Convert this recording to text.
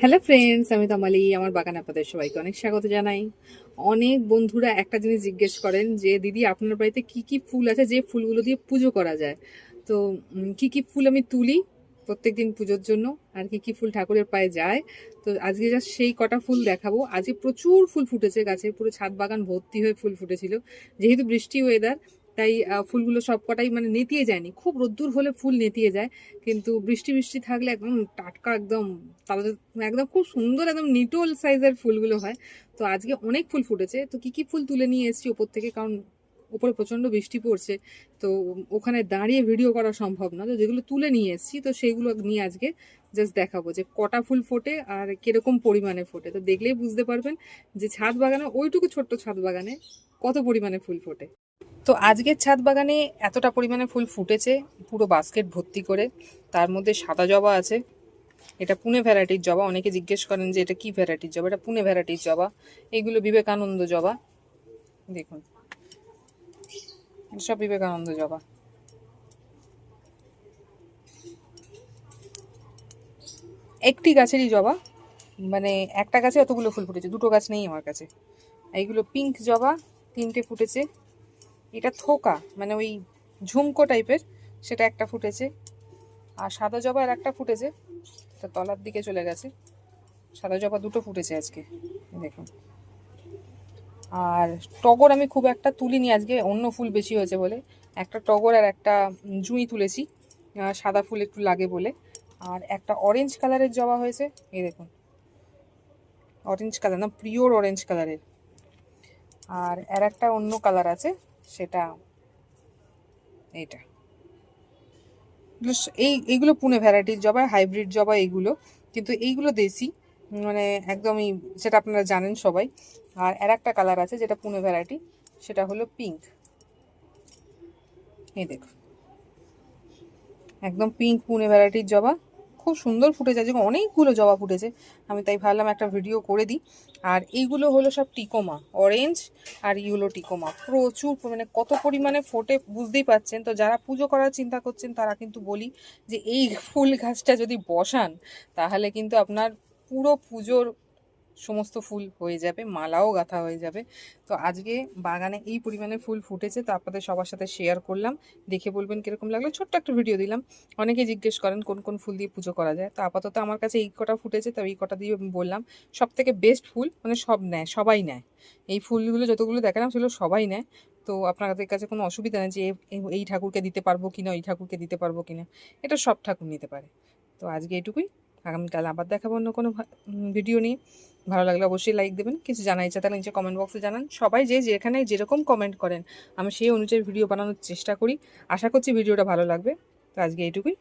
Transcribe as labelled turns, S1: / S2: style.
S1: Hello friends আমি তামালি, আমার বাগানে আপনাদের সবাইকে অনেক স্বাগত জানাই। অনেক বন্ধুরা একটা জিনিস জিজ্ঞেস করেন যে, দিদি, আপনার বাড়িতে কি কি ফুল আছে যে ফুলগুলো দিয়ে পুজো করা যায়? তো কি কি ফুল আমি তুলি প্রত্যেক দিন পুজোর জন্য? আর কি কি ফুল ঠাকুরের পায়ে যায়? তো, আজকে জাস্ট সেই কটা ফুল দেখাবো। আজকে প্রচুর ফুল ফুটেছে গাছে। পুরো ছাদ বাগান ভর্তি হয়ে ফুল ফুটেছিল। যেহেতু বৃষ্টি ওয়েদার তাই ফুলগুলো সব কটাই মানে নেতিয়ে যায়নি। খুব রোদ্দুর হলে ফুল নেতিয়ে যায়, কিন্তু বৃষ্টি বৃষ্টি থাকলে একদম টাটকা, একদম তাদের একদম খুব সুন্দর, একদম নিটোল সাইজের ফুলগুলো হয়। তো আজকে অনেক ফুল ফুটেছে। তো কি কি ফুল তুলে নিয়ে এসেছি ওপর থেকে? কারণ উপরে প্রচণ্ড বৃষ্টি পড়ছে। তো ওখানে দাঁড়িয়ে ভিডিও করা সম্ভব না। তো যেগুলো তুলে নিয়ে এসেছি, তো সেইগুলো নিয়ে আজকে জাস্ট দেখাবো যে কটা ফুল ফোটে আর কীরকম পরিমাণে ফোটে। তো দেখলেই বুঝতে পারবেন যে ছাদ বাগানে, ওইটুকু ছোট্ট ছাদ বাগানে কত পরিমাণে ফুল ফোটে। তো আজকের ছাদ বাগানে এতটা পরিমাণে ফুল ফুটেছে, পুরো বাস্কেট ভর্তি করে। তার মধ্যে সাদা জবা আছে। এটা পুনে ভ্যারাইটির জবা। অনেকে জিজ্ঞেস করেন যে এটা কি ভ্যারাইটির জবা? এটা পুনে ভ্যারাইটির জবা। এগুলো বিবেকানন্দ জবা। দেখুন। সব বিবেকানন্দ জবা। একটি গাছেরই জবা। মানে একটা গাছে অতগুলো ফুল ফুটেছে। দুটো গাছ নেই আমার কাছে। এইগুলো পিঙ্ক জবা। তিনটে ফুটেছে। এটা থোকা মানে ওই ঝুমকো টাইপের, সেটা একটা ফুটেছে। আর সাদা জবা আর একটা ফুটেছে, এটা তলার দিকে চলে গেছে। সাদা জবা দুটো ফুটেছে আজকে, দেখুন। আর টগর আমি খুব একটা তুলিনি আজকে, অন্য ফুল বেশি হয়েছে বলে। একটা টগর আর একটা জুঁই তুলেছি সাদা ফুল একটু লাগে বলে। আর একটা অরেঞ্জ কালারের জবা হয়েছে, এই দেখুন। অরেঞ্জ কালার না পিওর অরেঞ্জ কালারের আর আর একটা অন্য কালার আছে সেটা স- এই এইগুলো পুনে ভ্যারাইটির জবা হাইব্রিড জবা এইগুলো কিন্তু এইগুলো দেশি মানে একদমই সেটা আপনারা জানেন সবাই। আর আর একটা কালার আছে যেটা পুনে ভ্যারাইটি সেটা হলো পিঙ্ক এই দেখুন। একদম পিঙ্ক পুনে ভ্যারাইটির জবা খুব সুন্দর ফুটেছে, আজকে অনেকগুলো জবা ফুটেছে। আমি তাই ভাবলাম একটা ভিডিও করে দিই। আর এইগুলো হলো সব টিকোমা অরেঞ্জ আর ইউলো টিকোমা। প্রচুর মানে কত পরিমাণে ফোটে বুঝতেই পাচ্ছেন। তো যারা পুজো করার চিন্তা করছেন, তারা কিন্তু বলি যে, এই ফুল গাছটা যদি বসান, তাহলে কিন্তু আপনার পুরো পুজোর সমস্ত ফুল হয়ে যাবে, মালাও গাঁথা হয়ে যাবে। তো আজকে বাগানে এই পরিমাণে ফুল ফুটেছে, তো আপনাদের সবার সাথে শেয়ার করলাম। দেখে বলবেন কীরকম লাগল। ছোট্ট একটা ভিডিও দিলাম। অনেকে জিজ্ঞেস করেন, কোন কোন ফুল দিয়ে পুজো করা যায়? তো আপাতত আমার কাছে এই কটা ফুটেছে, তো এই কটা দিয়ে আমি বললাম সব থেকে বেস্ট ফুল মানে সব নেয়, সবাই নেয়। এই ফুলগুলো যতগুলো দেখালাম, সেগুলো সবাই নেয়। তো আপনাদের কাছে কোনো অসুবিধা নেই যে এই ঠাকুরকে দিতে পারব কিনা, ওই ঠাকুরকে দিতে পারব কিনা। এটা সব ঠাকুর নিতে পারে। তো আজকে এটুকুই। আগামীকাল আবার দেখাবো অন্য কোনো ভিডিও নিয়ে। ভালো লাগলে অবশ্যই লাইক দেবেন। কিছু জানার ইচ্ছা তাহলে নিচে কমেন্ট বক্সে জানান। সবাই যে যেখানে যেরকম কমেন্ট করেন, আমি সেই অনুযায়ী ভিডিও বানানোর চেষ্টা করি। আশা করছি ভিডিওটা ভালো লাগবে। তো আজকে এইটুকুই।